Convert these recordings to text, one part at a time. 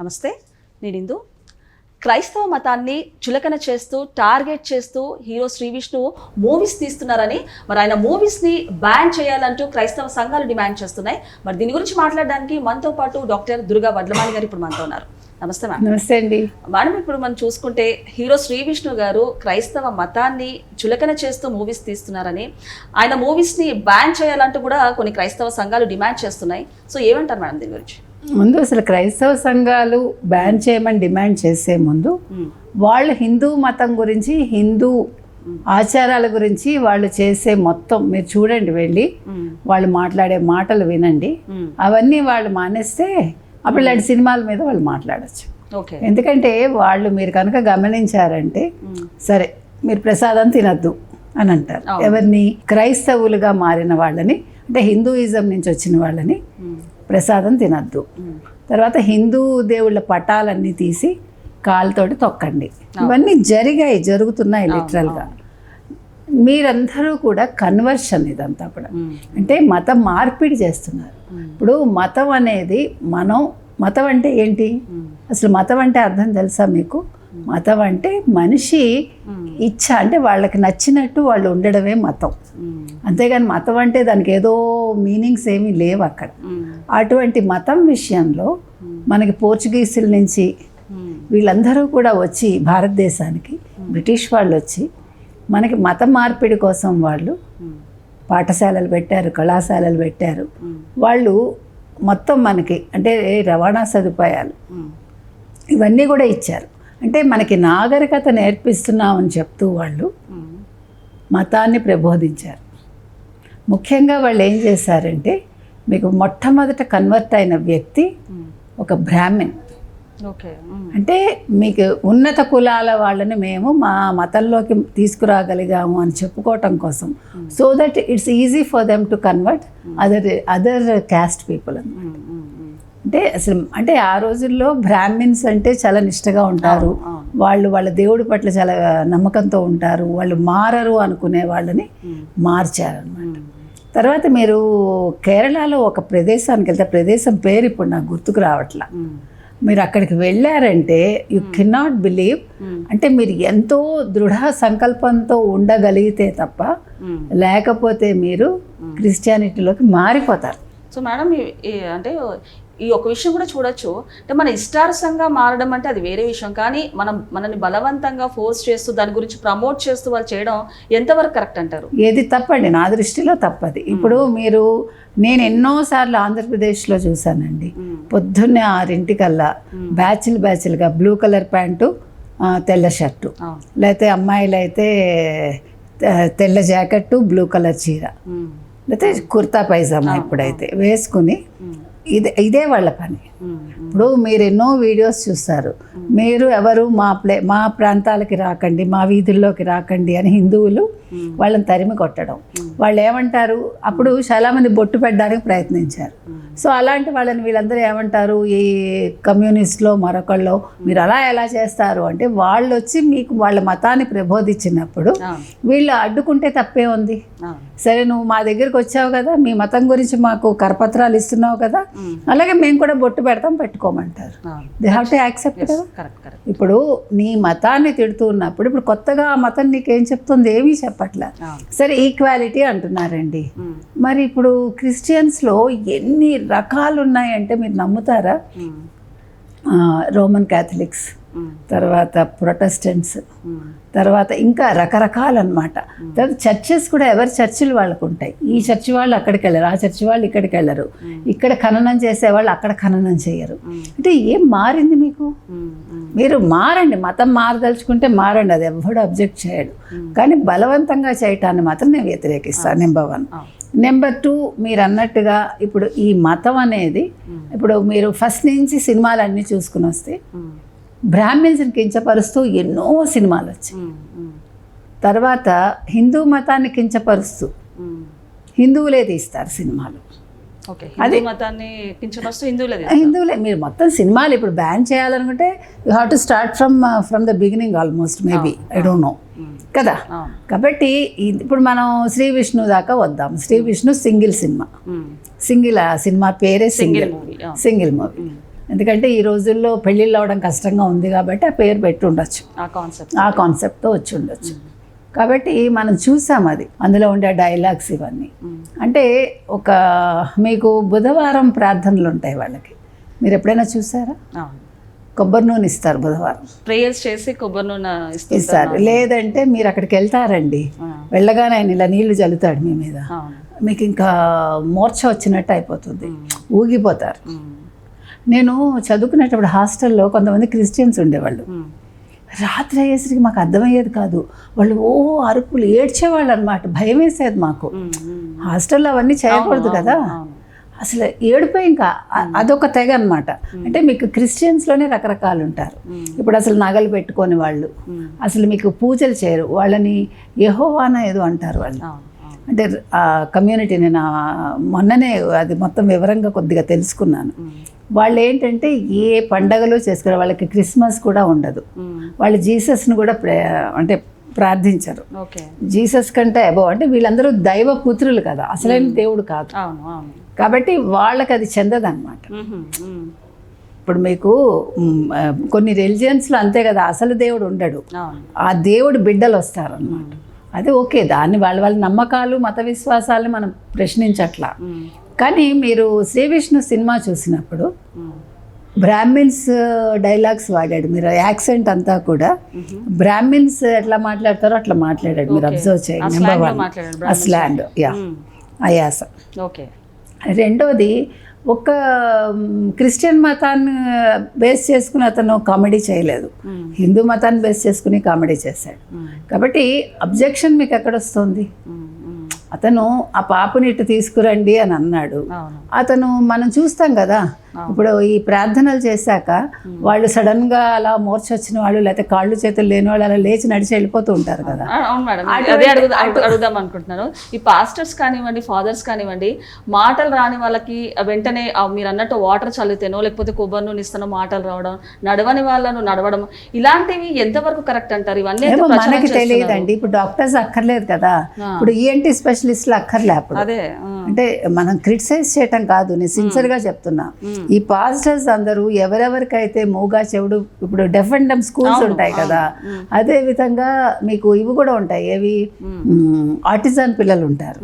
నమస్తే నేను ఇందు. క్రైస్తవ మతాన్ని చులకన చేస్తూ టార్గెట్ చేస్తూ హీరో శ్రీ విష్ణువు మూవీస్ తీస్తున్నారని మరి ఆయన మూవీస్ని బ్యాన్ చేయాలంటూ క్రైస్తవ సంఘాలు డిమాండ్ చేస్తున్నాయి. మరి దీని గురించి మాట్లాడడానికి మనతో పాటు డాక్టర్ దుర్గా వడ్లమాని గారు ఇప్పుడు మనతో ఉన్నారు. నమస్తే మ్యామ్. నమస్తే అండి. మేడం ఇప్పుడు మనం చూసుకుంటే హీరో శ్రీ విష్ణు గారు క్రైస్తవ మతాన్ని చులకన చేస్తూ మూవీస్ తీస్తున్నారని ఆయన మూవీస్ని బ్యాన్ చేయాలంటూ కూడా కొన్ని క్రైస్తవ సంఘాలు డిమాండ్ చేస్తున్నాయి. సో ఏమంటారు మేడం దీని గురించి? ముందు అసలు క్రైస్తవ సంఘాలు బ్యాన్ చేయమని డిమాండ్ చేసే ముందు వాళ్ళు హిందూ మతం గురించి హిందూ ఆచారాల గురించి వాళ్ళు చేసే మొత్తం మీరు చూడండి వెళ్ళి వాళ్ళు మాట్లాడే మాటలు వినండి. అవన్నీ వాళ్ళు మానేస్తే అప్పుడు ఇలాంటి సినిమాల మీద వాళ్ళు మాట్లాడచ్చు. ఓకే. ఎందుకంటే వాళ్ళు మీరు కనుక గమనించారంటే సరే మీరు ప్రసాదం తినద్దు అని అంటారు. ఎవరిని? క్రైస్తవులుగా మారిన వాళ్ళని అంటే హిందూయిజం నుంచి వచ్చిన వాళ్ళని ప్రసాదం తినద్దు. తర్వాత హిందూ దేవుళ్ళ పటాలన్నీ తీసి కాలుతోటి తొక్కండి. ఇవన్నీ జరిగాయి జరుగుతున్నాయి లిటరల్గా. మీరందరూ కూడా కన్వర్షన్ ఇదంతా కూడా. అంటే మతం మార్పిడి చేస్తున్నారు. ఇప్పుడు మతం అనేది మనం మతం అంటే ఏంటి? అసలు మతం అంటే అర్థం తెలుసా మీకు? మతం అంటే మనిషి ఇచ్చ అంటే వాళ్ళకి నచ్చినట్టు వాళ్ళు ఉండడమే మతం. అంతేగాని మతం అంటే దానికి ఏదో మీనింగ్స్ ఏమీ లేవు అక్కడ. అటువంటి మతం విషయంలో మనకి పోర్చుగీసుల నుంచి వీళ్ళందరూ కూడా వచ్చి భారతదేశానికి బ్రిటిష్ వాళ్ళు వచ్చి మనకి మత మార్పిడి కోసం వాళ్ళు పాఠశాలలు పెట్టారు కళాశాలలు పెట్టారు. వాళ్ళు మొత్తం మనకి అంటే రవాణా సదుపాయాలు ఇవన్నీ కూడా ఇచ్చారు. అంటే మనకి నాగరికత నేర్పిస్తున్నామని చెప్తూ వాళ్ళు మతాన్ని ప్రబోధించారు. ముఖ్యంగా వాళ్ళు ఏం చేశారంటే మీకు మొట్టమొదట కన్వర్ట్ అయిన వ్యక్తి ఒక బ్రాహ్మణ్. ఓకే. అంటే మీకు ఉన్నత కులాల వాళ్ళని మేము మా మతంలోకి తీసుకురాగలిగాము అని చెప్పుకోవటం కోసం. So that it's easy for them to convert other other caste people అనమాట అంటే అసలు అంటే ఆ రోజుల్లో బ్రాహ్మిన్స్ అంటే చాలా నిష్టగా ఉంటారు. వాళ్ళు వాళ్ళ దేవుడి పట్ల చాలా నమ్మకంతో ఉంటారు. వాళ్ళు మారరు అనుకునే వాళ్ళని మార్చారనమాట తర్వాత మీరు కేరళలో ఒక ప్రదేశానికి వెళ్తే ప్రదేశం పేరు ఇప్పుడు నాకు గుర్తుకు రావట్లా. మీరు అక్కడికి వెళ్ళారంటే యు కెనాట్ బిలీవ్ అంటే మీరు ఎంతో దృఢ సంకల్పంతో ఉండగలిగితే తప్ప లేకపోతే మీరు క్రిస్టియానిటీలోకి మారిపోతారు. సో మేడం అంటే ఈ ఒక విషయం కూడా చూడొచ్చు. అంటే మన ఇష్టారసంగా మారడం అంటే అది వేరే విషయం. కానీ మనం మనల్ని బలవంతంగా ఫోర్స్ చేస్తూ దాని గురించి ప్రమోట్ చేస్తూ వాళ్ళు చేయడం ఎంతవరకు కరెక్ట్ అంటారు? ఏది తప్పండి. నా దృష్టిలో తప్పది. ఇప్పుడు మీరు నేను ఎన్నోసార్లు ఆంధ్రప్రదేశ్లో చూశానండి. పొద్దున్నే ఆరింటికల్లా బ్యాచ్లు బ్యాచ్లుగా బ్లూ కలర్ ప్యాంటు తెల్ల షర్టు. లేకపోతే అమ్మాయిలు అయితే తెల్ల జాకెట్టు బ్లూ కలర్ చీర. లేకపోతే కుర్తా పైజామా ఇప్పుడైతే. వేసుకుని ఇదే ఇదే వాళ్ళ పని ఉమ్. ఇప్పుడు మీరు ఎన్నో వీడియోస్ చూస్తారు. మీరు ఎవరు మా ప్లే మా ప్రాంతాలకి రాకండి మా వీధుల్లోకి రాకండి అని హిందువులు వాళ్ళని తరిమి కొట్టడం. వాళ్ళు ఏమంటారు? అప్పుడు చాలామంది బొట్టు పెట్టడానికి ప్రయత్నించారు. సో అలాంటి వాళ్ళని వీళ్ళందరూ ఏమంటారు? ఈ కమ్యూనిస్ట్లో మరొకళ్ళు మీరు అలా ఎలా చేస్తారు? అంటే వాళ్ళు వచ్చి మీకు వాళ్ళ మతాన్ని ప్రబోధించినప్పుడు వీళ్ళు అడ్డుకుంటే తప్పే ఉంది. సరే నువ్వు మా దగ్గరికి వచ్చావు కదా మీ మతం గురించి మాకు కరపత్రాలు ఇస్తున్నావు కదా. అలాగే మేము కూడా బొట్టు పెడతాం పెట్టుకోమంటారు. దే హ్యావ్ టు యాక్సెప్ట్ ఇప్పుడు నీ మతాన్ని తిడుతూ ఉన్నప్పుడు ఇప్పుడు కొత్తగా ఆ మతం నీకేం చెప్తుంది ఏమీ చెప్పట్లే. సరే ఈక్వాలిటీ అంటున్నారండి. మరి ఇప్పుడు క్రిస్టియన్స్లో ఎన్ని రకాలు ఉన్నాయంటే మీరు నమ్ముతారా? Roman Catholics. తర్వాత ప్రొటెస్టెంట్స్ ఉమ్. తర్వాత ఇంకా రకరకాలన్నమాట. తర్వాత చర్చెస్ కూడా ఎవరి చర్చిలు వాళ్ళకు ఉంటాయి ఈ చర్చి వాళ్ళు అక్కడికి వెళ్ళరు ఆ చర్చి వాళ్ళు ఇక్కడికి వెళ్ళరు ఇక్కడ ఖననం చేసేవాళ్ళు అక్కడ ఖననం చేయరు. అంటే ఏం మారింది మీకు. మీరు మారండి మతం మారదలుచుకుంటే మారండి అది ఎవడు అబ్జెక్ట్ చేయడు. కానీ బలవంతంగా చేయటాన్ని మాత్రం నేను వ్యతిరేకిస్తాను నెంబర్ వన్ నెంబర్ టూ మీరు అన్నట్టుగా ఇప్పుడు ఈ మతం అనేది ఇప్పుడు మీరు ఫస్ట్ నుంచి సినిమాలు అన్నీ చూసుకుని వస్తే. బ్రాహ్మిన్స్ని కించపరుస్తూ ఎన్నో సినిమాలు వచ్చాయి. తర్వాత హిందూ మతాన్ని కించపరుస్తూ. హిందువులే తీస్తారు సినిమాలు. ఓకే హిందూ మతాన్ని హిందువులే మీరు మొత్తం సినిమాలు ఇప్పుడు బ్యాన్ చేయాలనుకుంటే you have to start from from the beginning almost maybe I don't know. కదా? కాబట్టి ఇప్పుడు మనం శ్రీ విష్ణు దాకా వద్దాం. Shri Vishnu single cinema. Single ఆ సినిమా పేరే సింగిల్ మూవీ సింగిల్ మూవీ. ఎందుకంటే ఈ రోజుల్లో పెళ్ళిళ్ళు అవడం కష్టంగా ఉంది కాబట్టి ఆ పేరు పెట్టి ఉండొచ్చు. ఆ కాన్సెప్ట్ ఆ కాన్సెప్ట్తో వచ్చి ఉండొచ్చు. కాబట్టి మనం చూసాం అది. అందులో ఉండే డైలాగ్స్ ఇవన్నీ. అంటే ఒక మీకు బుధవారం ప్రార్థనలు ఉంటాయి వాళ్ళకి. మీరు ఎప్పుడైనా చూసారా? కొబ్బరి నూనె ఇస్తారు బుధవారం. ప్రేయర్స్ చేసి కొబ్బరి నూనె ఇస్తారు. లేదంటే మీరు అక్కడికి వెళ్తారండి. వెళ్ళగానే ఆయన ఇలా నీళ్ళు చల్లుతాడు మీ మీద. మీకు ఇంకా మూర్ఛ వచ్చినట్టు అయిపోతుంది. ఊగిపోతారు. నేను చదువుకునేటప్పుడు హాస్టల్లో కొంతమంది క్రిస్టియన్స్ ఉండేవాళ్ళు. రాత్రి అయ్యేసరికి మాకు అర్థమయ్యేది కాదు. వాళ్ళు ఓ అరుపులు ఏడ్చేవాళ్ళు అనమాట భయం వేసేది మాకు. హాస్టల్లో అవన్నీ చేయకూడదు కదా. అసలు ఏడిపోయి ఇంకా అదొక తెగ అనమాట అంటే మీకు క్రిస్టియన్స్లోనే రకరకాలు ఉంటారు. ఇప్పుడు అసలు నగలు పెట్టుకొని వాళ్ళు. అసలు మీకు పూజలు చేయరు. వాళ్ళని యెహోవాన ఏదో అంటారు వాళ్ళు. అంటే ఆ కమ్యూనిటీ నేను మొన్ననే అది మొత్తం వివరంగా కొద్దిగా తెలుసుకున్నాను. వాళ్ళు ఏంటంటే ఏ పండగలు చేసుకున్నారు వాళ్ళకి క్రిస్మస్ కూడా ఉండదు. వాళ్ళు జీసస్ని కూడా ప్రే అంటే ప్రార్థించరు. ఓకే. జీసస్ కంటే అబో అంటే వీళ్ళందరూ దైవ పుత్రులు కదా అసలైన దేవుడు కాదు. కాబట్టి వాళ్ళకి అది చెందదన్నమాట. ఇప్పుడు మీకు కొన్ని రిలిజియన్స్లో అంతే కదా అసలు దేవుడు ఉండడు. ఆ దేవుడు బిడ్డలు వస్తారన్నమాట అది ఓకే దాన్ని వాళ్ళ వాళ్ళ నమ్మకాలు మత విశ్వాసాలని మనం ప్రశ్నించట్లా. కానీ మీరు శ్రీ విష్ణు సినిమా చూసినప్పుడు. బ్రాహ్మిన్స్ డైలాగ్స్ వాడాడు మీరు యాక్సెంట్ అంతా కూడా బ్రాహ్మిన్స్ ఎట్లా మాట్లాడతారో అట్లా మాట్లాడాడు మీరు అబ్జర్వ్ చేయండి నెంబర్ వన్ మాట్లాడాడు ఆ స్లాండ్ యా. అయాస ఓకే రెండోది ఒక క్రిస్టియన్ మతాన్ని బేస్ చేసుకుని అతను కామెడీ చేయలేదు. హిందూ మతాన్ని బేస్ చేసుకుని కామెడీ చేశాడు. కాబట్టి అబ్జెక్షన్ మీకు ఎక్కడ వస్తుంది ఉమ్. ఉమ్. అతను ఆ పాపని ఇటు తీసుకురండి అని అన్నాడు. అతను మనం చూస్తాం కదా ఇప్పుడు ఈ ప్రార్థనలు చేశాక వాళ్ళు సడన్గా అలా వచ్చిన వాళ్ళు లేకపోతే కాళ్ళు చేతులు లేని వాళ్ళు అలా లేచి నడిచి వెళ్ళిపోతూ ఉంటారు కదా. అవును మేడం. అదే అడుగుదా అడుగు- అడుగుదాం అనుకుంటున్నాను. ఈ పాస్టర్స్ కానివ్వండి ఫాదర్స్ కానివ్వండి మాటలు రాని వాళ్ళకి వెంటనే మీరు అన్నట్టు వాటర్ చల్లితేనో లేకపోతే కొబ్బరి నూనె ఇస్తానో మాటలు రావడం నడవని వాళ్ళను నడవడం ఇలాంటివి ఎంతవరకు కరెక్ట్ అంటారు? ఇవన్నీ మనకి. తెలియదండి. ఇప్పుడు డాక్టర్స్ అక్కర్లేదు కదా. ఇప్పుడు ఈఎన్టీ స్పెషలిస్టులు అక్కర్లే అప్పుడు. అదే. అంటే మనం క్రిటిసైజ్ చేయటం కాదు నేను సిన్సియర్గా చెప్తున్నా. ఈ పాస్టర్స్ అందరూ ఎవరెవరికైతే మూగా చెవుడు ఇప్పుడు డెఫ్ అండ్ డమ్ స్కూల్స్ ఉంటాయి కదా అదే విధంగా మీకు ఇవి కూడా ఉంటాయి. ఏవి? ఆర్టిజన్ పిల్లలు ఉంటారు.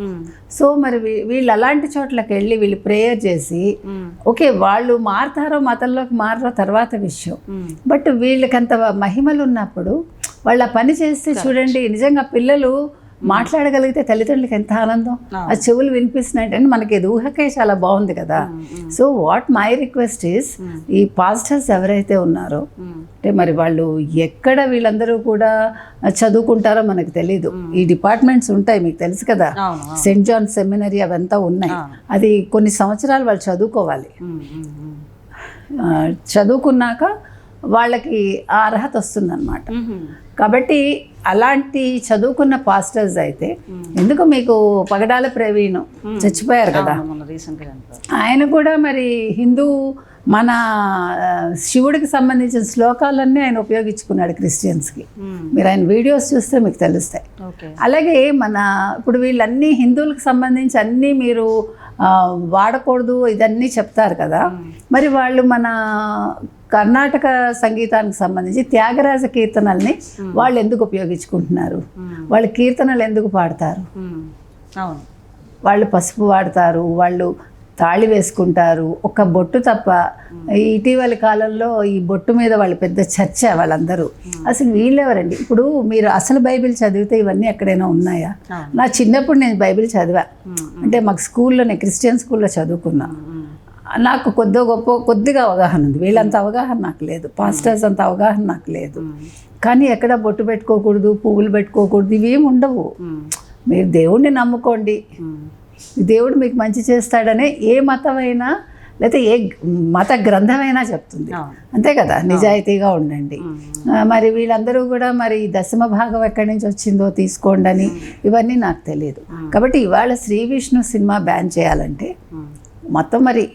సో మరి వీళ్ళు అలాంటి చోట్లకి వెళ్ళి వీళ్ళు ప్రేయర్ చేసి. ఓకే వాళ్ళు మారుతారో మతంలోకి మారో తర్వాత విషయం. బట్ వీళ్ళకంత మహిమలు ఉన్నప్పుడు వాళ్ళ పని చేస్తే చూడండి నిజంగా పిల్లలు మాట్లాడగలిగితే తల్లిదండ్రులకి ఎంత ఆనందం? ఆ. చెవులు వినిపిస్తున్నాయంటే మనకి ఇది ఊహకే చాలా బాగుంది కదా. So what my request is ఈ పాస్టర్స్ ఎవరైతే ఉన్నారో. అంటే మరి వాళ్ళు ఎక్కడ వీళ్ళందరూ కూడా చదువుకుంటారో మనకు తెలీదు. ఈ డిపార్ట్మెంట్స్ ఉంటాయి మీకు తెలుసు కదా. సెయింట్ జాన్ సెమినరీ అవంతా ఉన్నాయి. అది కొన్ని సంవత్సరాలు వాళ్ళు చదువుకోవాలి. చదువుకున్నాక వాళ్ళకి ఆ అర్హత వస్తుందన్నమాట. కాబట్టి అలాంటి చదువుకున్న పాస్టర్స్ అయితే ఎందుకు మీకు పగడాల ప్రవీణ్ చచ్చిపోయారు కదా. ఆయన కూడా మరి హిందూ మన శివుడికి సంబంధించిన శ్లోకాలన్నీ ఆయన ఉపయోగించుకున్నాడు క్రిస్టియన్స్కి. మీరు ఆయన వీడియోస్ చూస్తే మీకు తెలుస్తాయి. అలాగే మన ఇప్పుడు వీళ్ళన్నీ హిందువులకు సంబంధించి అన్నీ మీరు వాడకూడదు ఇదన్నీ చెప్తారు కదా. మరి వాళ్ళు మన కర్ణాటక సంగీతానికి సంబంధించి త్యాగరాజ కీర్తనల్ని వాళ్ళు ఎందుకు ఉపయోగించుకుంటున్నారు? వాళ్ళు కీర్తనలు ఎందుకు పాడతారు. అవును. వాళ్ళు పసుపు వాడతారు వాళ్ళు తాళి వేసుకుంటారు ఒక బొట్టు తప్ప. ఈ ఇటీవలి కాలంలో ఈ బొట్టు మీద వాళ్ళు పెద్ద చర్చ వాళ్ళందరూ. అసలు వీళ్ళెవరండి? ఇప్పుడు మీరు అసలు బైబిల్ చదివితే ఇవన్నీ ఎక్కడైనా ఉన్నాయా. నా చిన్నప్పుడు నేను బైబిల్ చదివా. అంటే మాకు స్కూల్లో నేను క్రిస్టియన్ స్కూల్లో చదువుకున్నా. ఉమ్. నాకు కొద్దిగా గొప్ప కొద్దిగా అవగాహన ఉంది. వీళ్ళంత అవగాహన నాకు లేదు. పాస్టర్స్ అంత అవగాహన నాకు లేదు. కానీ ఎక్కడ బొట్టు పెట్టుకోకూడదు పువ్వులు పెట్టుకోకూడదు ఇవేం ఉండవు. మీరు దేవుణ్ణి నమ్ముకోండి. దేవుడు మీకు మంచి చేస్తాడనే ఏ మతమైనా లేకపోతే ఏ మత గ్రంథమైనా చెప్తుంది. అంతే కదా? నిజాయితీగా ఉండండి. మరి వీళ్ళందరూ కూడా మరి దశమ భాగం ఎక్కడి నుంచి వచ్చిందో తీసుకోండి అని ఇవన్నీ నాకు తెలియదు. కాబట్టి ఇవాళ శ్రీ విష్ణు సినిమా బ్యాన్ చేయాలంటే. మొత్తం మరి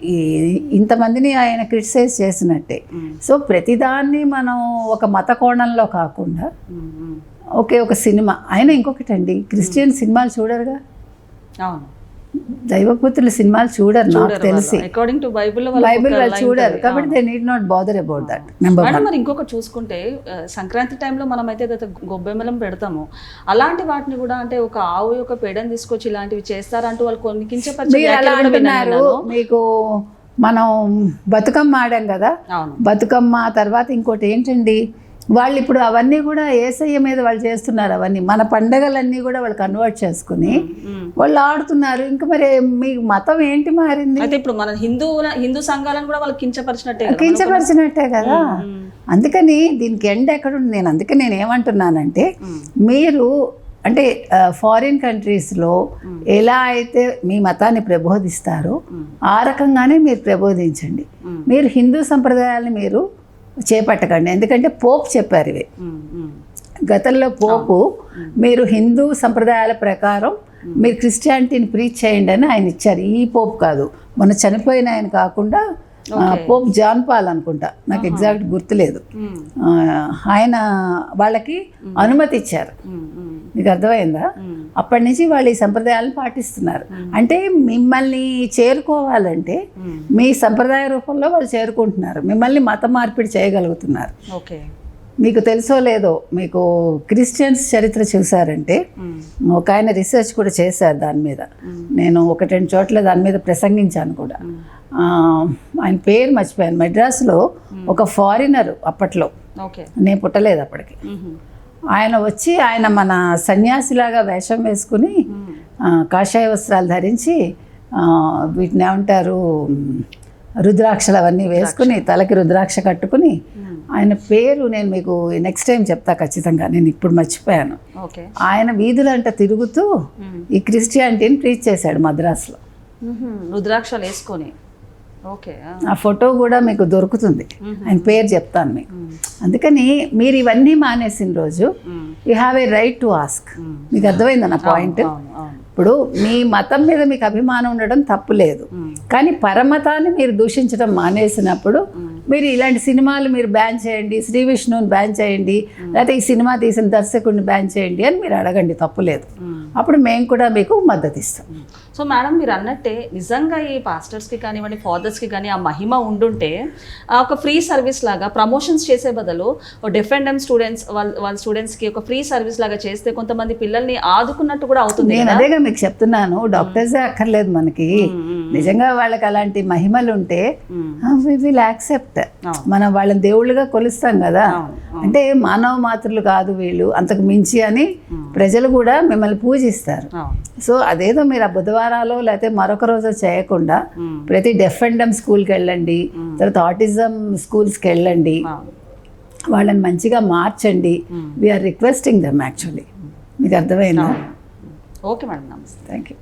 ఇంతమందిని ఆయన క్రిటిసైజ్ చేసినట్టే. సో ప్రతిదాన్ని మనం ఒక మత కోణంలో కాకుండా. ఉమ్. ఒకే ఒక సినిమా. ఆయన ఇంకొకటి అండి క్రిస్టియన్ సినిమాలు చూడరుగా? అవును. దైవపుత్రుల సినిమాలు చూడరు నాకు తెలిసి. అకార్డింగ్ టు బైబుల్ బైబిల్ వాళ్ళు చూడరు. కాబట్టి they need not bother about that number మరి ఇంకొకటి చూసుకుంటే సంక్రాంతి టైంలో మనం అయితే గొబ్బెమ్మలం పెడతామో అలాంటి వాటిని కూడా అంటే ఒక ఆవు యొక్క పేడని తీసుకొచ్చి ఇలాంటివి చేస్తారంటూ వాళ్ళు కొన్ని కించపరిచే మీరు అలా వ్యాఖ్యలు కూడా అంటున్నారు. విన్నాను నేను. మీకు మనం బతుకమ్మ ఆడాం కదా? బతుకమ్మ తర్వాత ఇంకోటి ఏంటండి? వాళ్ళు ఇప్పుడు అవన్నీ కూడా ఏసయ్య మీద వాళ్ళు చేస్తున్నారు అవన్నీ మన పండగలన్నీ కూడా వాళ్ళు కన్వర్ట్ చేసుకుని. వాళ్ళు ఆడుతున్నారు ఇంకా మరి మీ మతం ఏంటి మారింది అయితే ఇప్పుడు మన హిందూ హిందూ సంఘాలను కూడా వాళ్ళు కించపరిచినట్టే కదా. కించపరిచినట్టే కదా. అందుకని దీనికి ఎండ్ ఎక్కడ ఉంది నేను అందుకే నేను ఏమంటున్నానంటే. మీరు అంటే ఫారిన్ కంట్రీస్లో ఎలా అయితే మీ మతాన్ని ప్రబోధిస్తారో. ఆ రకంగానే మీరు ప్రబోధించండి. మీరు హిందూ సంప్రదాయాలను మీరు చేపట్టకండి. ఎందుకంటే పోపు చెప్పారు ఇవి. గతంలో పోపు మీరు హిందూ సంప్రదాయాల ప్రకారం మీరు క్రిస్టియానిటీని ప్రీచ్ చేయండి అని ఆయన ఇచ్చారు. ఈ పోపు కాదు. మొన్న చనిపోయిన ఆయన కాకుండా పోప్ జాన్ పాల్ అనుకుంటా. నాకు ఎగ్జాక్ట్ గుర్తులేదు. ఆయన వాళ్ళకి అనుమతి ఇచ్చారు. మీకు అర్థమైందా. అప్పటి నుంచి వాళ్ళు ఈ సంప్రదాయాలను పాటిస్తున్నారు. అంటే మిమ్మల్ని చేరుకోవాలంటే. మీ సంప్రదాయ రూపంలో వాళ్ళు చేరుకుంటున్నారు. మిమ్మల్ని మత మార్పిడి చేయగలుగుతున్నారు. ఓకే. మీకు తెలుసో లేదో మీకు క్రిస్టియన్స్ చరిత్ర చూసారంటే. ఒక ఆయన రీసెర్చ్ కూడా చేశారు దాని మీద. నేను ఒకటి రెండు చోట్ల దాని మీద ప్రసంగించాను కూడా. ఆయన పేరు మర్చిపోయాను. మెడ్రాస్లో ఒక ఫారినర్ అప్పట్లో. ఓకే. నేను పుట్టలేదు అప్పటికి. ఆయన వచ్చి ఆయన మన సన్యాసిలాగా వేషం వేసుకుని కాషాయ వస్త్రాలు ధరించి వీటిని ఏమంటారు రుద్రాక్షలు అవన్నీ వేసుకుని తలకి రుద్రాక్ష కట్టుకుని. ఆయన పేరు నేను మీకు నెక్స్ట్ టైం చెప్తా ఖచ్చితంగా నేను ఇప్పుడు మర్చిపోయాను ఆయన వీధులంట తిరుగుతూ. ఈ క్రిస్టియానిటీని ప్రీచ్ చేశాడు మద్రాసులో. రుద్రాక్షలు వేసుకొని ఓకే ఆ. ఫోటో కూడా మీకు దొరుకుతుంది. ఆయన పేరు చెప్తాను మీకు. అందుకని మీరు ఇవన్నీ మానేసిన రోజు. You have a right to ask. మీకు అర్థమైందా నా పాయింట్ ఇప్పుడు మీ మతం మీద మీకు అభిమానం ఉండడం తప్పు లేదు. కానీ పరమతాన్ని మీరు దూషించడం మానేసినప్పుడు మీరు ఇలాంటి సినిమాలు మీరు బ్యాన్ చేయండి శ్రీ విష్ణువుని బ్యాన్ చేయండి లేకపోతే ఈ సినిమా తీసిన దర్శకుడిని బ్యాన్ చేయండి అని మీరు అడగండి తప్పు లేదు. మ్మ్. అప్పుడు మేము కూడా మీకు మద్దతు ఇస్తాం. సో మేడం మీరు అన్నట్టే నిజంగా ఈ పాస్టర్స్కి కానివ్వండి ఫాదర్స్కి కానీ ఆ మహిమ ఉండుంటే ఆ ఒక ఫ్రీ సర్వీస్ లాగా ప్రమోషన్స్ చేసే బదులు డెఫ్ అండ్ స్టూడెంట్స్ వాళ్ళ వాళ్ళ స్టూడెంట్స్కి ఒక ఫ్రీ సర్వీస్ లాగా చేస్తే కొంతమంది పిల్లల్ని ఆదుకున్నట్టు కూడా అవుతుంది నేను అదేగా మీకు చెప్తున్నాను. డాక్టర్సే అక్కర్లేదు మనకి. నిజంగా వాళ్ళకి అలాంటి మహిమలు ఉంటే విల్ యాక్సెప్ట్. మనం వాళ్ళని దేవుళ్ళుగా కొలుస్తాం కదా. అంటే మానవ మాతృలు కాదు వీళ్ళు అంతకు మించి అని ప్రజలు కూడా మిమ్మల్ని పూజిస్తారు. సో అదేదో మీరు ఆ బుధవారాలు లేకపోతే మరొక రోజు చేయకుండా. ప్రతి డెఫ్ అండ్ డమ్ స్కూల్కి వెళ్ళండి తర్వాత ఆటిజం స్కూల్స్కి వెళ్ళండి. వాళ్ళని మంచిగా మార్చండి. వీఆర్ రిక్వెస్టింగ్ దమ్ యాక్చువల్లీ మీకు అర్థమైందా? ఓకే మేడం నమస్తే. Thank you